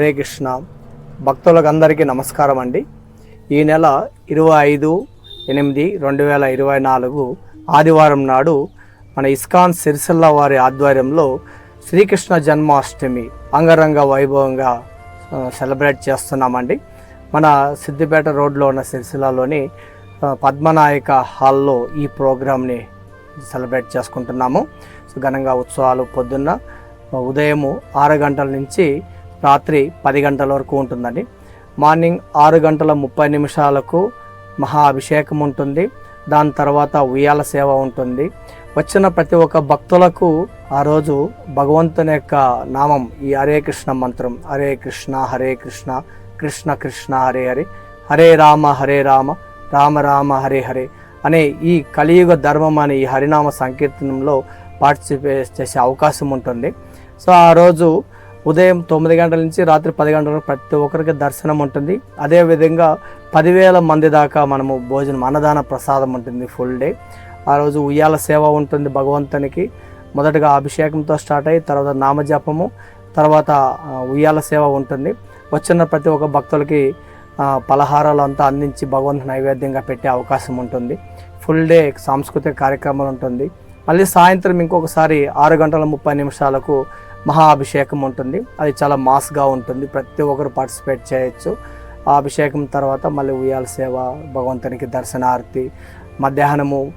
హరే కృష్ణ భక్తులకు అందరికీ నమస్కారం అండి. ఈ నెల ఇరవై ఐదు ఎనిమిది రెండు వేల ఇరవై నాలుగు ఆదివారం నాడు మన ఇస్కాన్ సిరిసిల్ల వారి ఆధ్వర్యంలో శ్రీకృష్ణ జన్మాష్టమి అంగరంగ వైభవంగా సెలబ్రేట్ చేస్తున్నామండి. మన సిద్దిపేట రోడ్లో ఉన్న సిరిసిల్లలోని పద్మనాయక హాల్లో ఈ ప్రోగ్రామ్ని సెలబ్రేట్ చేసుకుంటున్నాము. సో ఘనంగా ఉత్సవాలు పొద్దున్న ఉదయము ఆరు గంటల నుంచి రాత్రి పది గంటల వరకు ఉంటుందండి. మార్నింగ్ ఆరు గంటల ముప్పై నిమిషాలకు మహా అభిషేకం ఉంటుంది. దాని తర్వాత ఉయ్యాల సేవ ఉంటుంది. వచ్చిన ప్రతి ఒక్క భక్తులకు ఆ రోజు భగవంతుని యొక్క నామం ఈ హరే కృష్ణ మంత్రం. హరే కృష్ణ హరే కృష్ణ కృష్ణ కృష్ణ హరే హరే. హరే రామ హరే రామ రామ రామ హరే హరే అనే ఈ కలియుగ ధర్మం అనే ఈ హరినామ సంకీర్తనంలో పార్టిసిపేట్ చేసే అవకాశం ఉంటుంది. సో ఆ రోజు ఉదయం తొమ్మిది గంటల నుంచి రాత్రి పది గంటల వరకు ప్రతి ఒక్కరికి దర్శనం ఉంటుంది. అదేవిధంగా పదివేల మంది దాకా మనము భోజనం అన్నదాన ప్రసాదం ఉంటుంది ఫుల్ డే ఆ రోజు ఉయ్యాల సేవ ఉంటుంది భగవంతునికి. మొదటగా అభిషేకంతో స్టార్ట్ అయ్యి తర్వాత నామజపము తర్వాత ఉయ్యాల సేవ ఉంటుంది. వచ్చిన ప్రతి ఒక్క భక్తులకి పలహారాలు అంతా అందించి భగవంతు నైవేద్యంగా పెట్టే అవకాశం ఉంటుంది. ఫుల్ డే సాంస్కృతిక కార్యక్రమాలు ఉంటుంది. మళ్ళీ సాయంత్రం ఇంకొకసారి ఆరు గంటల ముప్పై నిమిషాలకు మహా అభిషేకం ఉంటుంది. అది చాలా మాస్గా ఉంటుంది. ప్రతి ఒక్కరు పార్టిసిపేట్ చేయొచ్చు. ఆ అభిషేకం తర్వాత మళ్ళీ ఉయ్యాల సేవ భగవంతునికి దర్శనార్తి మధ్యాహ్నము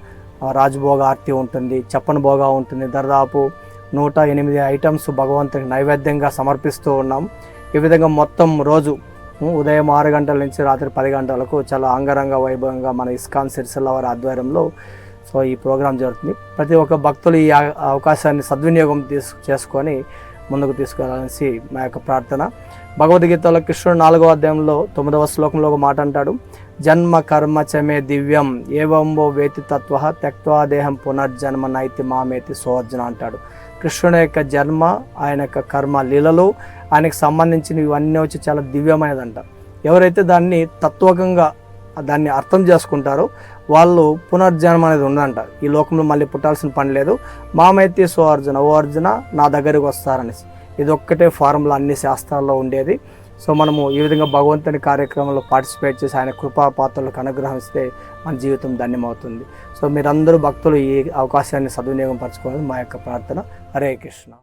రాజభోగ ఆర్తి ఉంటుంది చప్పన భోగా ఉంటుంది. దాదాపు నూట ఎనిమిది ఐటమ్స్ భగవంతునికి నైవేద్యంగా సమర్పిస్తూ ఉన్నాం. ఈ విధంగా మొత్తం రోజు ఉదయం ఆరు గంటల నుంచి రాత్రి పది గంటలకు చాలా అంగరంగ వైభవంగా మన ఇస్కాన్ సిరిసిల్ల వారి ఆధ్వర్యంలో సో ఈ ప్రోగ్రాం జరుగుతుంది. ప్రతి ఒక్క భక్తులు ఈ అవకాశాన్ని సద్వినియోగం తీసు చేసుకొని ముందుకు తీసుకెళ్ళాలనేసి మా యొక్క ప్రార్థన. భగవద్గీతలో కృష్ణుడు నాలుగో అధ్యాయంలో తొమ్మిదవ శ్లోకంలో ఒక మాట అంటాడు. జన్మ కర్మ చమే దివ్యం ఏవంబో వేతి తత్వ త్యక్వా దేహం పునర్జన్మ నైతి మామేతి సోర్జన అంటాడు. కృష్ణుని యొక్క జన్మ ఆయన యొక్క కర్మ లీలలు ఆయనకు సంబంధించినవి ఇవన్నీ వచ్చి చాలా దివ్యమైనదంట. ఎవరైతే దాన్ని తత్వకంగా దాన్ని అర్థం చేసుకుంటారో వాళ్ళు పునర్జన్మ అనేది ఉందంట ఈ లోకంలో మళ్ళీ పుట్టాల్సిన పని లేదు. మామైతే సో అర్జున ఓ అర్జున నా దగ్గరికి వస్తారనేసి. ఇది ఒక్కటే ఫార్ములా అన్ని శాస్త్రాల్లో ఉండేది. సో మనము ఈ విధంగా భగవంతుని కార్యక్రమంలో పార్టిసిపేట్ చేసి ఆయన కృపా పాత్రలకు అనుగ్రహిస్తే మన జీవితం ధన్యమవుతుంది. సో మీరందరూ భక్తులు ఈ అవకాశాన్ని సద్వినియోగం పరచుకోవాలని మా యొక్క ప్రార్థన. హరే కృష్ణ.